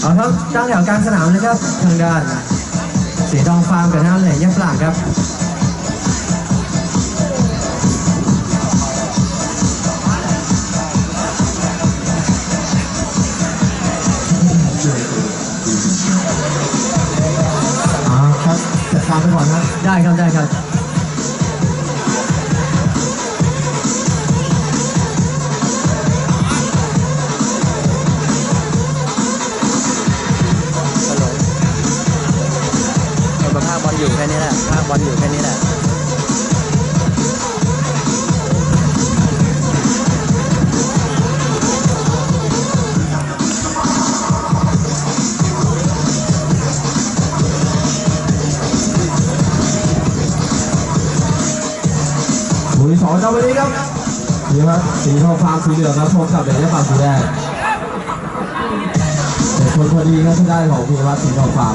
เอาครับตั้งแถวกลางสนามนะครับ ทางด้านสีทองฟาร์มกับทางด้านเหลยยับหลังครับอ่าครับจัดการไปก่อนนะได้ครับได้ครับ คบอลอยู่แค่นี้แหละภาคบอลอยู่แค่นี้แหละหมุยสองเจ้าวันนี้ครับนี่ครับสีทองฟ้าสีเหลืองครับพบกับเดชฝั่งสีแดงเป็นคนพอดีครับที่ได้ของพีวัตสีทองฟ้า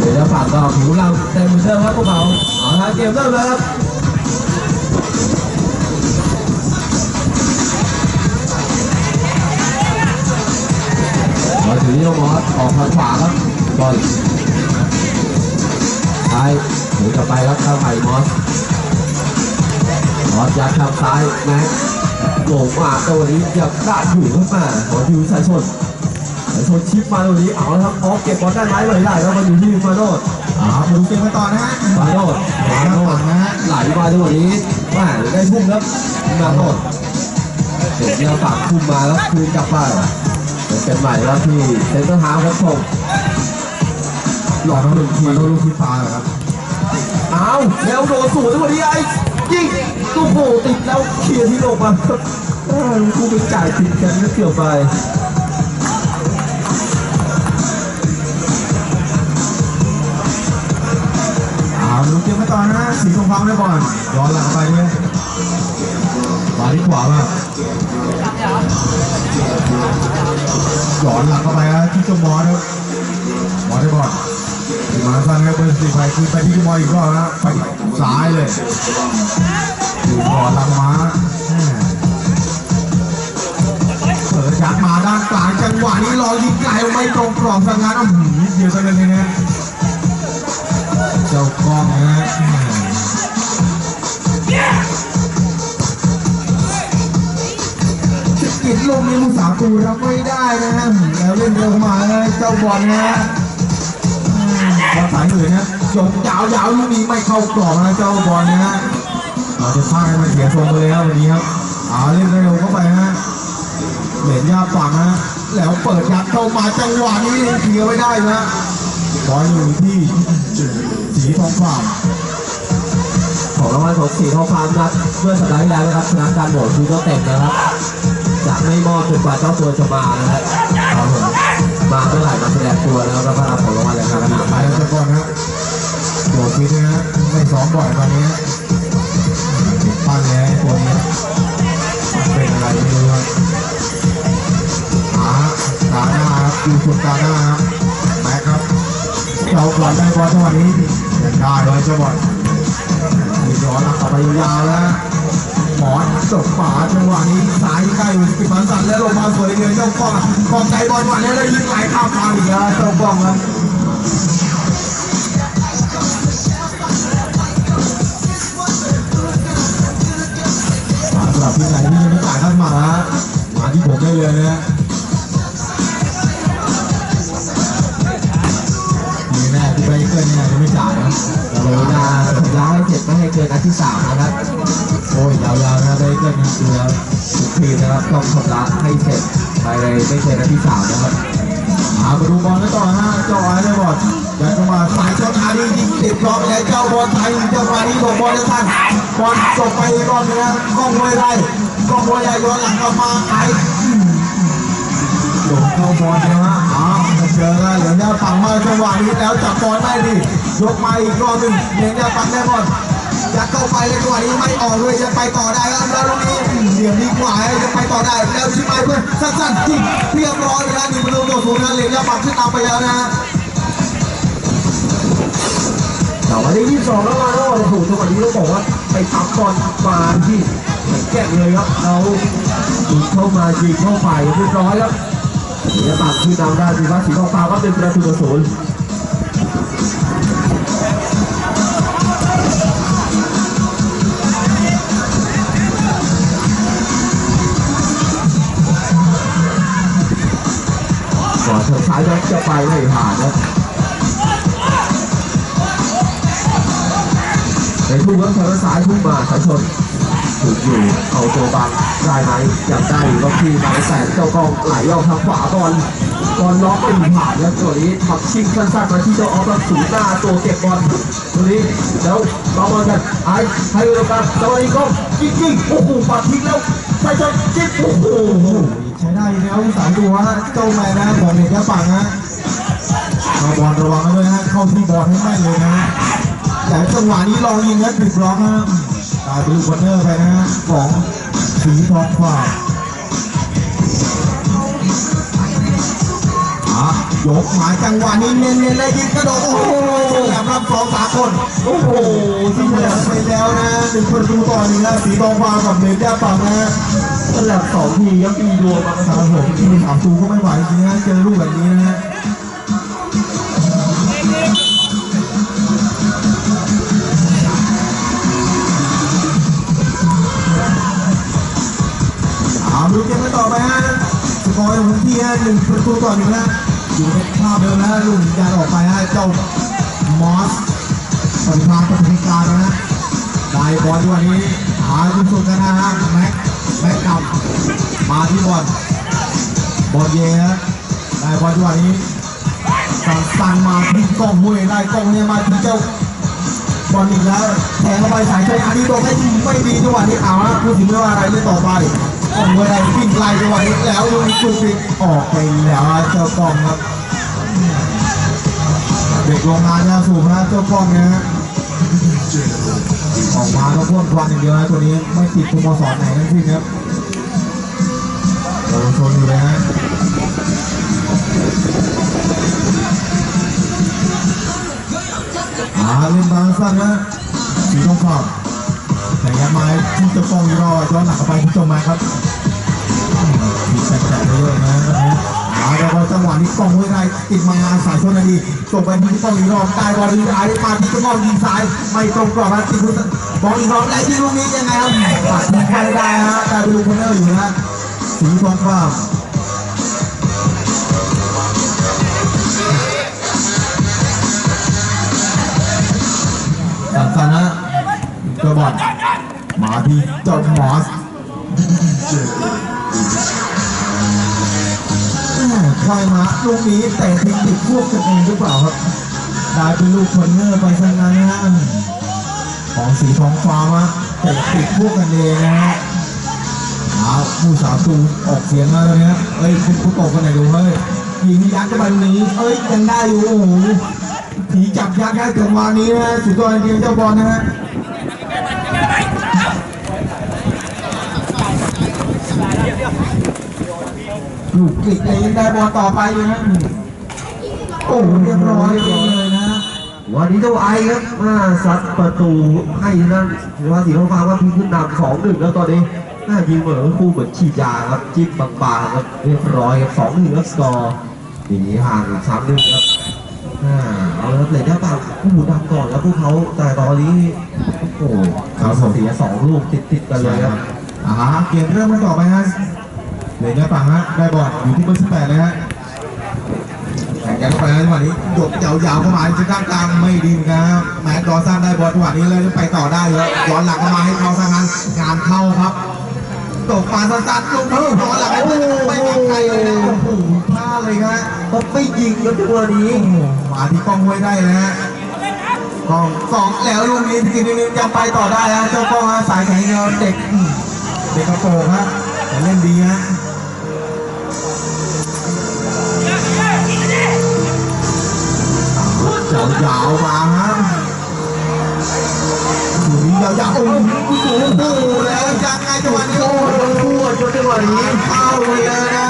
เดชฝั่งก็ผิวเราเต็มเหมือนเดิมครับพวกเขาเอาละเกมเริ่มแล้วครับมาถึงที่โยมอสออกทางขวาครับบอลซ้ายหมุนกลับไปครับเข้าไผ่มอสมอสยัดทางซ้ายแม็กโหลงมาตัวนี้ยังได้อยู่ขึ้นมาขอทิวสายชน สายชนชิปมาตัวนี้เอาละครับออกเก็บบอลได้ไหมไม่ได้ครับมาอยู่ที่มาโนดอ่ามาดูเกมกันต่อนะฮะมาโนดมาโนดนะฮะไหลมาตัวนี้แม่ได้ทุ่มครับมาโนดเด็กเนี่ยฝั่งทุ่มมาแล้วคืนกลับไปเป็นใหม่แล้วที่เซนเตอร์ฮาร์ฟครับส่งหลอกหนึ่งทีมาดูลูกที่ฟ้าเหรอครับเอาแล้วโดนสวนตัวนี้ไอ้ยิงลูกโป่งติดแล้วเคลียร์ที่ลงมาเออกูไปจ่ายผิดกันก็เกี่ยวไป ต่อนะสีทองฟ้าได้บอลย้อนหลังไปเนี่ยมาที่ขวาบ้างย้อนหลังเข้าไปนะที่จมอสครับมอสได้บอลมาสั้นครับเบอร์สี่ไปคือไปที่จมอสอีกรอบนะไปซ้ายเลยดูบอลหลังมาแม่เปิดยัดมาด้านกลางจังหวะนี้รอยิงไกลไม่ตรงกรอบสังงานอ้าวนิดเดียวเท่านั้นเองนะ เจ้ากองนะฮะสกิดลงในลูกสาวตูรับไม่ได้นะฮะแล้วเล่นเร็วมาเลยเจ้าบอลนะฮะอืมบอลสายอื่นะยกยาวยาวลูกนี้ไม่เข้ากรอบนะเจ้าบอลนะฮะเราจะพลาดให้มันเสียทรงเลยครับวันนี้ครับเอาเล่นเร็วเข้าไปฮะเหรียญยาฝังนะแล้วเปิดยัดเข้ามาจังหวะนี้เคลียร์ไว้ได้นะ บอลอยู่ที่สีทองฟ้าของรางวัลของสีทองคำนัดเมื่อสัปดาห์ที่แล้วนะครับชนะการโหวตคือก็เต็มนะครับจะไม่มอบจนกว่าเจ้าตัวจะมานะครับครับมาเมื่อไหร่มาแสดงตัวแล้วแล้วก็รับของรางวัลเลยครับขนาดไปไปแล้วเจ้าก่อนนะโดดฟิตนะฮะไม่ซ้อมบ่อยตอนนี้ปั้นเลยไอ้ตัวนี้เป็นอะไรไม่รู้ครับหาตาหน้าครับดูส่วนตาหน้าครับแม็กครับ เจ้าบอลได้บอลจังหวะนี้ยังได้เลยจ้าบอลมีย้อนหลังต่อไปยาวแล้วหมอนจบขวาจังหวะนี้ซ้ายใกล้อยู่ปิดมันสั่นแล้วลงมาสวยเลยเจ้ากล้องอะกองใจบอลวันนี้แล้วยิงไหลข้ามทางอีกแล้วเจ้ากล้องครับสำหรับที่ไหนที่ยังไม่จ่ายท่านมา มาที่ผมได้เลยนะ กินเนี่ยยังไม่จ่ายนะเราเวลาสัญญาให้เสร็จไม่ให้เกินนัดที่สามนะครับ โอ้ยยาวๆนะไปเกินนะดูแล้วทุกทีนะครับต้องชำระให้เสร็จภายในไม่เกินนัดที่สามนะครับมาดูบอลกันต่อฮะเจ้าไอ้เลยบอลยัดเข้ามาสายชนอาดียิงติดกรอบแล้วเจ้าบอลไทยเจังหวะนี้ส่งบอลจะทันบอลส่งไปรอบนึงนะกล้องมวยได้กล้องมวยใหญ่ย้อนหลังกลับมาไอ้ หลงเข้าบอลนะฮะอ้าวเจอแล้วเหลืองยาฝังมาจังหวะนี้แล้วจับบอลได้ดิยกมาอีกรอบหนึ่งเหลืองยาฝังได้บอลยัดเข้าไปเลยจังหวะนี้ไม่ออกเลยยังไปต่อได้ครับแล้วตรงนี้เหลี่ยมดีกว่ายังไปต่อได้แล้วชิมายเพื่อนสั้นๆจริงเรียบร้อยนะหนึ่งประตูต่อศูนย์นะเหลืองยาฝังขึ้นนำไปแล้วนะฮะแต่วันที่22แล้วมาโน่โอ้โหจังหวะนี้ต้องบอกว่าไปทับบอลมาที่แก่เลยครับเราเข้ามายิงเข้าไปเรียบร้อยครับ ศิลปะคือนำได้ดีว่าสีทองฟ้าก็เป็นประตูต่อศูนย์ก่อนเธอซ้ายแล้วจะไปไม่ผ่านนะในทุ่งครับเธอซ้ายทุ่งมาสายชน ถูกอยู่เอาตัวบังได้ไหมยังได้อยู่ก็ที่บางแสนเจ้ากองไหลออกทางขวาบอลบอลล็อกเป็นผ่านแล้วตัวนี้ทับชิงสั้นๆมาที่เจ้าออฟแบบสูงหน้าตัวเก็บบอลตัวนี้แล้วมาบอลกันไอ้ให้เร็วกันจังหวะนี้ก็ยิงยิงโอ้โหปัดทิ้งแล้วใส่จนจิ๊บโอ้โหใช้ได้แล้วสามตัวฮะเจ้าแมนนะของเด็กยะปังฮะเอาบอลระวังไว้ด้วยฮะเข้าที่บอลให้แม่นเลยนะฮะแต่จังหวะนี้ลองยิงนะติดบล็อกฮะ ตายไปลูคอนเนอร์ไปนะฮะของสีทองฟ้าอะยกหมายจังหวะนี้เน้นๆเลยยิงกระโดดโอ้โหแหลมรับสองสามคนโอ้โหที่เหลือไปแล้วนะหนึ่งประตูต่อหนึ่งนะสีทองฟ้ากับเด็กยะปังนะฮะสลับสองทีครับมีรวมมาครัรับผมทีมสามตูก็ไม่ไหวจริงนะเจอลูกแบบนี้นะฮะ สกอร์ยังคงที่ฮะหนึ่งประตูต่อหนึ่งนะอยู่ในภาพเดิมนะลูกการออกไปฮะเจ้ามอสปฏิภาณปฏิการนะฮะได้บอลวยนี้หาจุดสุกันนะฮะแม็กแม็กกลับมาที่บอลบอลเย่ได้บอลจังหวะนี้สั่งสั่งมาที่กองห้วยไล่กองเนี่ยมาที่เจ้าบอลอีกแล้วแทงเข้าไปสายชนอันนี้โดนได้ไม่ดีจังหวะนี้เอาฮะพูดถึงเรื่องอะไรเรื่องต่อไป กองห้วยไล่วิ่งไล่จังหวะนี้แล้วยังมีจุดปิดออกไปแล้วเจ้ากล้องครับ เด็กโรงงานยาสูบนะเจ้ากล้องเนี่ยฮะออกมาต้องพ่นควันอย่างเดียวนะตัวนี้ไม่ติดสโมสรไหนทั้งสิ้นครับโดนชนอยู่เลยฮะอาเล่นบางสั้นนะสีทองคำแต่ยังไมาที่จะฟองรอย้อนหลังกไปที่จมมาครับ มีแตะๆเรื่อยๆนะตอนนี้อาแล้วก็จังหวะนี้กล้องไว้ได้ติดมางานสายชนนาทีส่งไปที่กล้องอีรอบได้บอลดีไอ้มาที่เจะฟองยิงซ้ายไม่ตรงกรอบนะติดุบอลอีรอบและที่ลูกนี้ยังไงครับปัดทิ้งได้ฮะได้ไปดูคนเนอร์อยู่นะสีทองคำสันสันนะเจอบอลมาที่เจ้ามอส วายมาลูกนี้แต่ทิ้งติดพวกกันเองหรือเปล่าครับได้เป็นลูกคอนเนอร์ไปซะงั้นนะฮะของสีทองฟ้ามะแต่ติดพวกกันเองนะฮะเอาผู้สาวตูออกเสียงมาเลยนะเอ้ยคุณผู้ตกกันไหนดูเฮ้ยยิงยัดเข้าไปตรงนี้ เอ้ยยังได้อยู่โอ้โหผีจับยักษ์ให้ถึงวันนี้นะสุดยอดจริงเจ้าบอลนะฮะ ลูกกลิกเลยยังได้บอลต่อไปเลยนะโอ้เรียบร้อยเลยนะวันนี้เจ้าไอครับมาซัดประตูให้นั่นว่าสีฟ้าว่าพีขึ้นนำสองหนึ่งแล้วตอนนี้น่ายิงเหมือนคู่เหมือนฉีดยาครับจิ้มบางๆครับเรียบร้อยครับสองหนึ่งแล้วสกอร์หนีห่างสามหนึ่งครับอ่าเอาแล้วเลยได้ป่ะผู้นำก่อนแล้วพวกเขาแต่ตอนนี้โอ้โหครับผมเสียสองลูกติดๆกันเลยครับอ่าเกมเริ่มกันต่อไปฮะ เหลือแค่ฝั่งฮะได้บอลอยู่ที่เบอร์สิบแปดเลยฮะแข่งกันไปนะจังหวะนี้หยดยาวๆเข้ามาจะข้างกลางไม่ดีนกันครับแม็กดอสันได้บอลจังหวะนี้เลยไปต่อได้เลยย้อนหลังเข้ามาให้เขาซะงั้นงานเข้าครับตกปลาสั้นๆลูกนี้ย้อนหลังให้เพื่อนไม่มีใครเลยนะโอ้โหพลาดเลยฮะก็ไม่ยิงครับจัวนี้มาที่กล้องห้วยได้นะฮะกล้องสองแล้วลูกนี้ทีนึงยังไปต่อได้ฮะเจ้ากล้องสายแข็งเด็กเด็กกระโปรงฮะแต่เล่นดีฮะ ยาวมาฮะลูกนี้ยาวๆโอ้โหแล้วยังไงจังหวะนี้โอ้โหพูดจนจังหวะนี้เข้าเลยนะ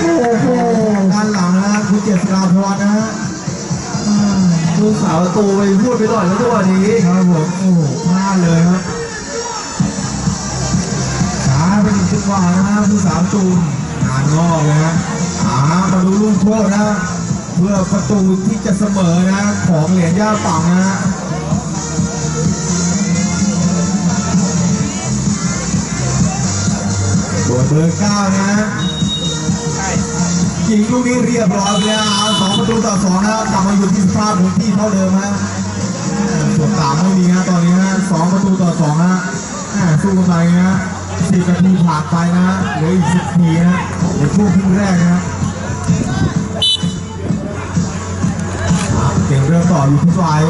โอ้โหด้านหลังนะคุณเจษฎาพรนะฮะลูกสาวโตไปพูดไปหน่อยแล้วจังหวะนี้ครับผมโอ้โหพลาดเลยครับช้าไปหนึ่งจังว่านะฮะผู้สามตูนงานงอกเลยฮะอ่ามาดูลูกโทษนะ เพื่อประตูที่จะเสมอนะของเหรียญย่าปังนะฮะตัวเบอร์เก้านะฮะยิงลูกนี้เรียบร้อยแล้วสองประตูต่อสองนะกลับมาอยู่ที่สภาพของที่เท่าเดิมฮะส่วนต่างไม่มีฮะตอนนี้ฮะสองประตูต่อสองฮะแหม่สู้กันไปนะสิบนาทีผ่านไปนะเหลืออีกสิบนาทีนะฮะในช่วงครึ่งแรกนะ ต่ออยู่ที่ซ้าย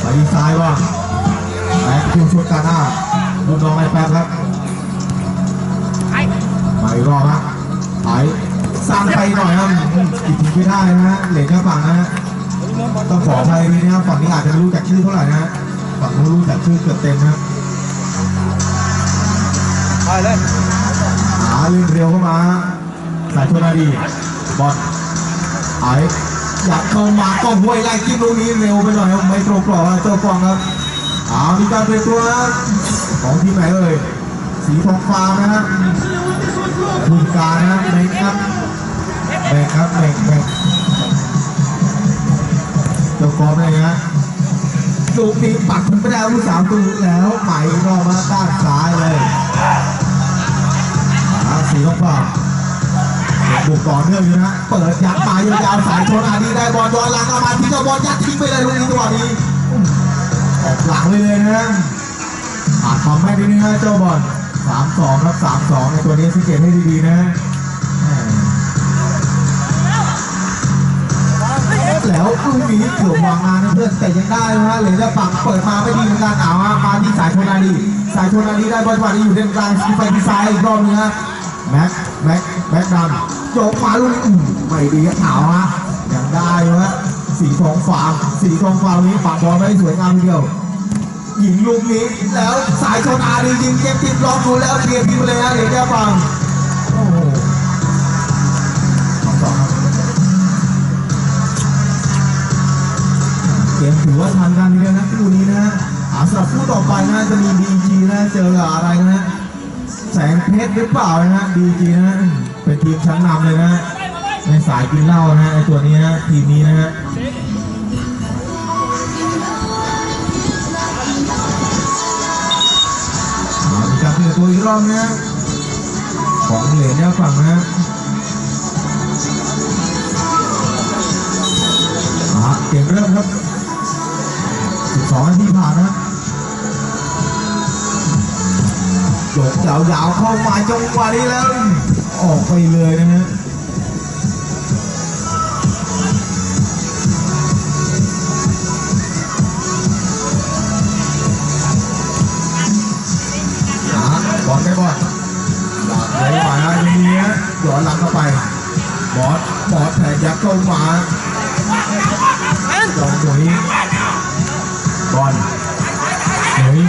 ไปที่ซ้ายว่างแม็กคิวชุดกาหน้าลูกน้องไอ้แป๊บครับมาอีกรอบฮะไปสร้างไปหน่อยครับอืมอีกทีไม่ได้นะฮะเหลือแค่ฝั่งนะฮะต้องขออภัยด้วยนะครับฝั่งนี้อาจจะไม่รู้จักชื่อเท่าไหร่นะฮะฝั่งนู้นรู้จักชื่อเกือบเต็มนะไปเลยหาเล่นเร็วเข้ามาสายชนนาดีบอลไอ้ อยากเข้ามาก็ห้วยไล่จิ้มลูกนี้เร็วไปหน่อยครับไม่ตรงกรอบเจ้าฟองครับอ่ามีการเปลี่ยนตัวของทีมไหนเอ่ยสีทองฟ้านะฮะคุณการนะเมงครับเมงครับเมงเมงเจ้าฟองเลยนะลูกนี้ปักมันไม่ได้ลูกสามตัวแล้วไหมรอบมาด้านซ้ายเลยอาสีของฝ่า บุกต่อเนื่องอยู่นะเปิดยัดมายาวๆสายชนอาดีได้บอลย้อนหลังเอามาที่เจ้าบอลยัดทิ้งไปเลยลูกนี้จังหวะนี้ออกหลังไปเลยนะอาจทำให้ดีนะเจ้าบอลสามสองครับสามสองในตัวนี้สังเกตให้ดีๆนะแล้วลูกนี้เกือบวางงานะเพื่อนแต่ยังได้นะฮะเหลยจะปังเปิดมาไม่ดีเหมือนกันเอาฮะมาที่สายชนอาดี สายชนอาดีได้บอลจังหวะนี้อยู่เลนกลางไปที่ซ้ายอีกรอบนึงฮะแม็กแม็กแม็กดัน โจกมาลูกนี้อืมไม่ดีครับขาวฮะยังได้อยู่ฮะสีทองฟาสีทองฟานี้ปักบอลไม่ได้สวยงามเดียวยิงลูกนี้แล้วสายชนอาดียิงเก็บติดล็อกดูแล้วเคลียร์ทีมเลยฮะเดี๋ยวแก้ฟังโอ้โหเกมถือว่าทันกันเดียวนะคู่นี้นะฮะสำหรับคู่ต่อไปนะจะมีดีจีนะเจอกับอะไรนะฮะแสงเพชรหรือเปล่านะฮะดีจริงนะ เป็นทีมชั้นนำเลยนะฮะในสายกินเหล้านะฮะไอตัวนี้นะทีมนี้นะฮะเอามีการเปลี่ยนตัวอีกรอบนะของเหรียญเนี่ยฝั่งนะฮะอ่าเกมเริ่มครับ 12นาทีผ่านนะโยกยาวๆเข้ามาจงหวะนี้แล้ว ออกไปเลยนะฮะหาบอลได้บอลหลักเลยมาตรงนี้ย้อนหลังเข้าไป บอสบอสแทงยักเข้ามาลองตัวนี้บอลเฮ้ย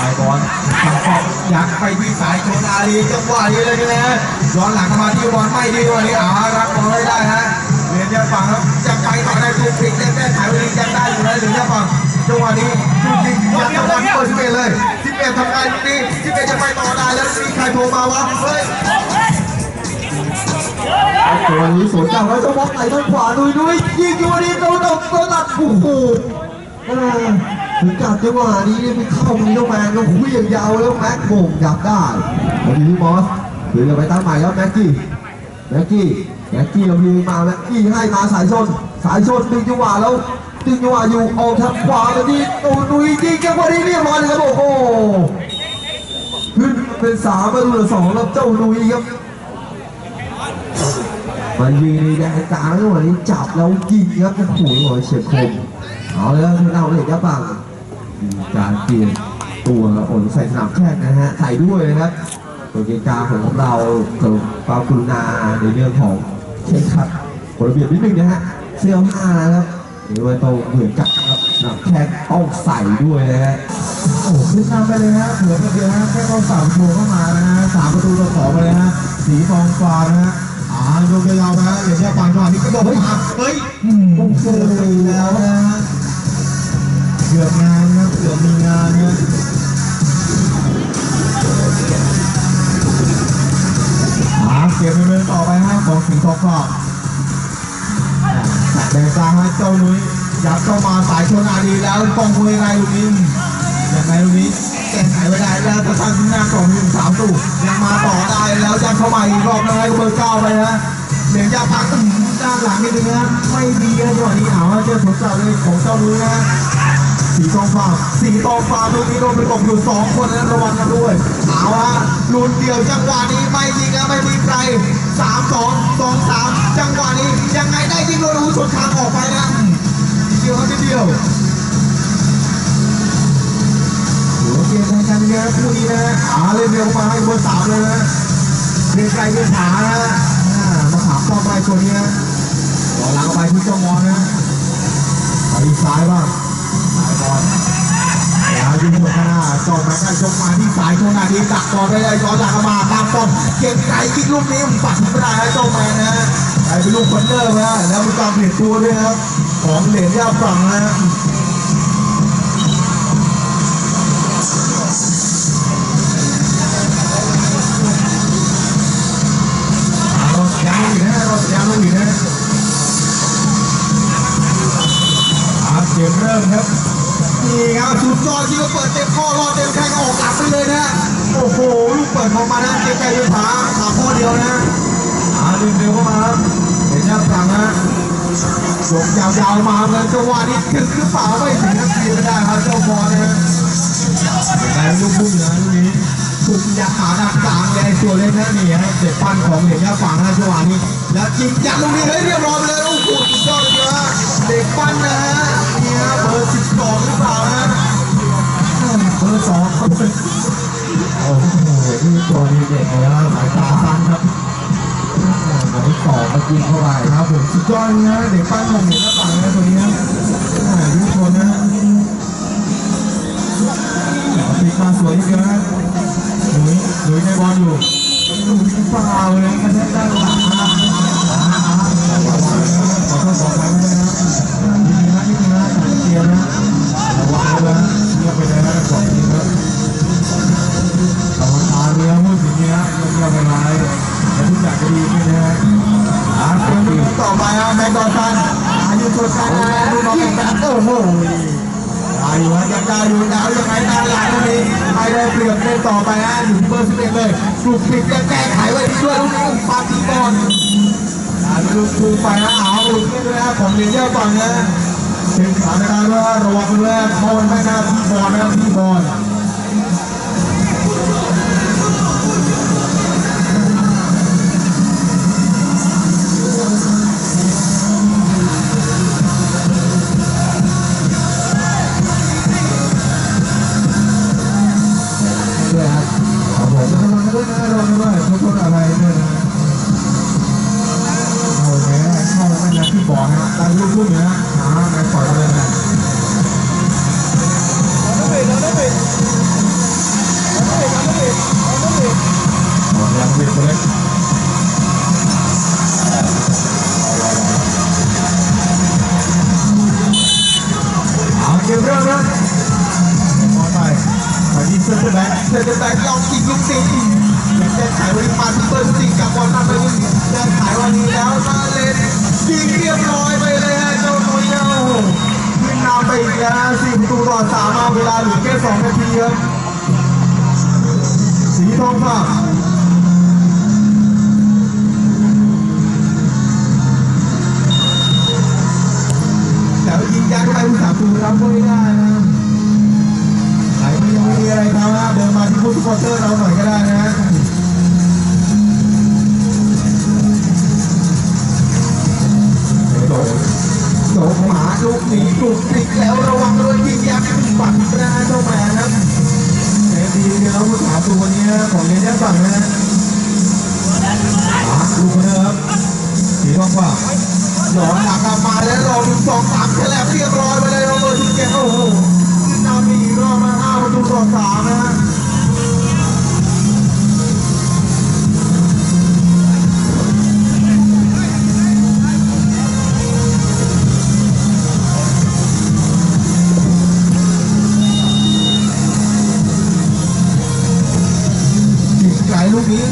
ไอบอลทางฟอก ยักไปที่สายชนอาลีจังหวะนี้เลยนะฮะย้อนหลังมาที่บอลไม่ดีวันนี้อารักบอลไม่ได้ฮะเหรียญจะฝังครับจะไปต่อได้ทุกทีได้แก้ไขวันนี้ยังได้อยู่นะเหรียญจะฝังจังหวะนี้ทุกทียังจะวันเปิดสิบเอ็ดเลยสิบเอ็ดทำงานอยู่นี่สิบเอ็ดจะไปต่อได้แล้วมีใครโทรมาวะเฮ้ยตัวนี้สวนกลับแล้วจะบอกไหลทางขวาดุยดุยยิงอยู่วันนี้โดนตกตัวตัดโอ้โห ถึงกับจังหวะนี้ไปเข้ามีโนแมนก็คุยยางยาวแล้วแม็กโง่งจับได้พอดีพี่บอสถือกันไปตั้งใหม่แล้วแม็กกี้แม็กกี้แม็กกี้เราพีมาแม็กกี้ให้มาสายชน สายชนดึงจังหวะแล้วดึงจังหวะอยู่ออกทางขวามาที่ตูนุยยิงจังหวะนี้เรียบร้อยเลยครับโอ้โหขึ้นเป็นสามประตูต่อสองแล้วเจ้านุยครับมันยิงในแดนกลางแล้ววันนี้จับแล้วยิงครับโอ้โหหัวเฉียบคมเอาเลยครับเราเห็นยับบัง การเปลี่ยนตัวโอนใส่สนามแข่งนะฮะใส่ด้วยนะครับตัวเกมกลางของเราเกิดความกรุณาในเรื่องของเช็คคัดกฎระเบียบนิดนึงนะฮะเสื้อผ้านะครับหรือว่าต้องเหมือนกับครับสนามแข่งต้องใส่ด้วยนะฮะโอ้ขึ้นนำไปเลยฮะเหลือประเดียวฮะแค่ต้องสามโชว์เข้ามานะฮะสามประตูต่อสองไปเลยฮะสีทองฟ้านะฮะอ่าโยกยาวๆนะฮะเหรียญยาปังจังหวะนี้ก็โดนมาเฮ้ยโอ้โหแล้วนะฮะ เกือบงานนะเกือบมีงานนะสีทองฟ้าแบ่งกลางให้เจ้านุ้ยยัดเข้ามาสายชนอาดีแล้วกองมวยไรลูกนี้ยังไงลูกนี้แก้ไขไม่ได้แล้วกระทั่งหน้ากล่องหนึ่งสามตู้ยังมาต่อได้แล้วยัดเข้ามาอีกรอบนึงให้เบอร์เก้าไปนะเหลียงยาพักด้านหลังนิดนึงนะไม่ดีนะจังหวะนี้เอาเจอผลจับเลยของเจ้านุ้ยนะ สีทองฟ้าสีทองฟ้าลูกนี้โดนไปกอยู่สองคนแล้วระวังกันด้วยเอาฮะลุ้นเดียวจังหวะนี้ไม่ยิงแล้วไม่มีใครสามสองสองสามจังหวะนี้ยังไงได้ยิงโดนหูชนคางออกไปนะเดียวนิดเดียวหัวเกมทางการเงินคู่นี้นะอาเล่นเร็วมาให้บอร์สามเลยนะเรียนไกลเรียนผานะอ่ามาถามป้อมไปตัวนี้นะรอหลังไปที่เจ้ามอนนะไปซ้ายบ้าง สายบอลแล้วยิงหัวหน้าจอมแม็กซ์ชกมาที่สายโชนาดีดักบอลได้เลยย้อนหลังมาตามป้อมเก่งไกลยิงลูกนี้ปัดไม่ได้ให้เจ้าแมนนะกลายเป็นลูกคอนเนอร์นะแล้วมีการเปลี่ยนตัวด้วยครับของเหรียญย่าฝั่งนะเกมเริ่มครับ นี่ครับสุดยอดที่ว่าเปิดเต็มข้อรอดเต็มแข้งออกหลังไปเลยนะโอ้โหลูกเปิดออกมานะเกมไกลเดินผาขาข้อเดียวนะอาเร็วเร็วเข้ามาครับเห็นหน้าฝั่งนะยกยาวๆมาเลยจังหวะนี้ถึงหรือเปล่าไม่ถึงนาทีไม่ได้ครับเจ้าบอลนะยังไงลูกพุ่งนะลูกนี้ถูกยัดขาดักกลางเลยตัวเล็กนะนี่ฮะเด็ดปั้นของเหรียญยาฝั่งนะจังหวะนี้แล้วยิงยัดลูกนี้ให้เรียบร้อยไปเลยโอ้โหสุดยอดเลยนะเด็กปั้นนะฮะนี่ฮะเบอร์สิบสองหรือเปล่า นะเบอสองครับโอ้โหนี่ตัวนี้เด็กเลยนะสายตาสั้นครับหมายสองมายิงเข้าไปครับผมสุดยอดนะเด็กปั้นของเหรียญย่าฝั่งนะตัวนี้นะทุกคนนะ นเยอะก่อนนะถึงสถานการณ์ว่าระวังด้วยนะโคนไม่น่าพี่บอลนะพี่บอล ตั้งลูกลูกนะหาไปปล่อยเลยนะหมดยังวิดตัวเล็กเอาเกมเริ่มนะมอไปไปที่เซนเตอร์แบ็กเซอร์แบ็กลองยิงลูกตีแก้ไขวันนี้มาที่เบอร์สิกับบอลนั่นไปนี่แก้ไขวันนี้แล้วมาเล่นยิงเรียบร้อยไป อีกแล้วสี่ประตูต่อสามเอาเวลาเหลือแค่สองนาทีครับสีทองฟ้าแต่ว่ายิงยัดเข้าไปผู้สาประตูรับไม่ได้นะใครที่ยังไม่มีอะไรทำนะเดินมาที่ผู้สปอร์เตอร์เราหน่อยก็ได้นะ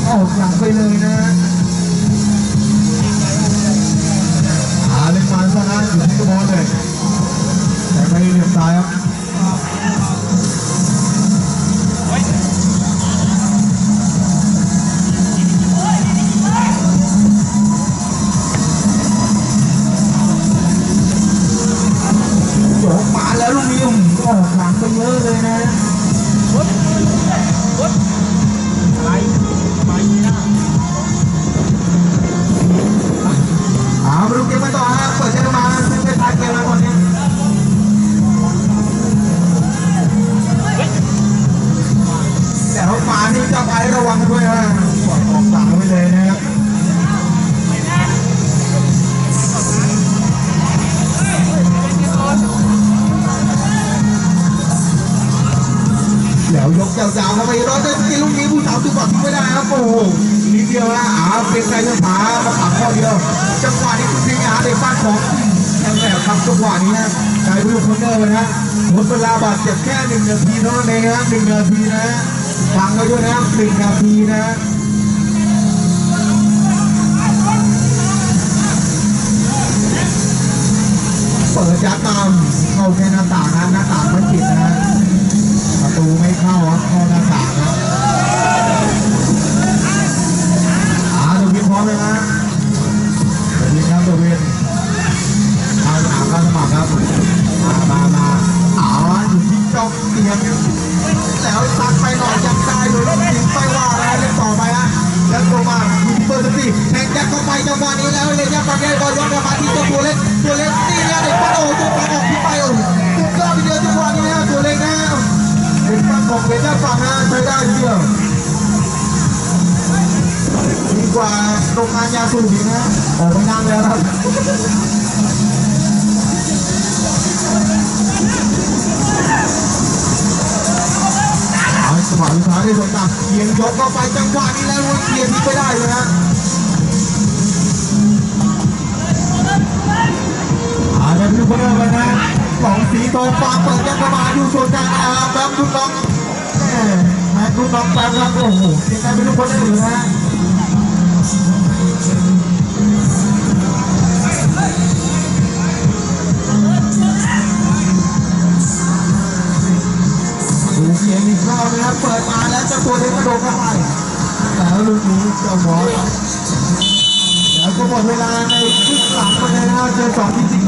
ออกหลังไปเลยนะฮะายระวังด้วยนะกดออกหลังไว้เลยนะครับเดี๋ยวยกยาวๆเข้าไปรอดได้สกิลลูกนี้ผู้สาวตุกบอลไม่ได้ครับโอ้โหนิดเดียวละอาเปล่ยนใจจังหวะมาขับข้อเดียวจังหวะนี้คุณพิงอาเด็กบ้านของแหม่ครับจังหวะนี้นะใจรู้คนเดิมนะหมดเวลาบาดเจ็บแค่หนึ่งนาทีเท่านั้นเองนะหนึ่งนาทีนะ ฟังเราด้วยนะหนึ่งนาทีนะเปิดยัดตามเข้าแค่หน้าต่างนะหน้าต่างไม่ปิดนะ เอาสมัครสุดท้ายในสนามเกียงยกเข้าไปจังหวะนี้แล้วเกียงนี้ไม่ได้เลยนะอาจจะเป็นคนเดิมเลยนะสองสีทองฟ้าเปิดยันเข้ามาอยู่ส่วนกลางอาแบมลูกน้องแม่แม่ลูกน้องแบมครับโอ้โหยังไงเป็นลูกคนเดิมนะ ตัวเล็กก็โดนเข้าไปแล้วลูกนี้เจ้าหมอแล้วก็หมดเวลาในครึ่งหลังไปแล้วเจอสองที่จริง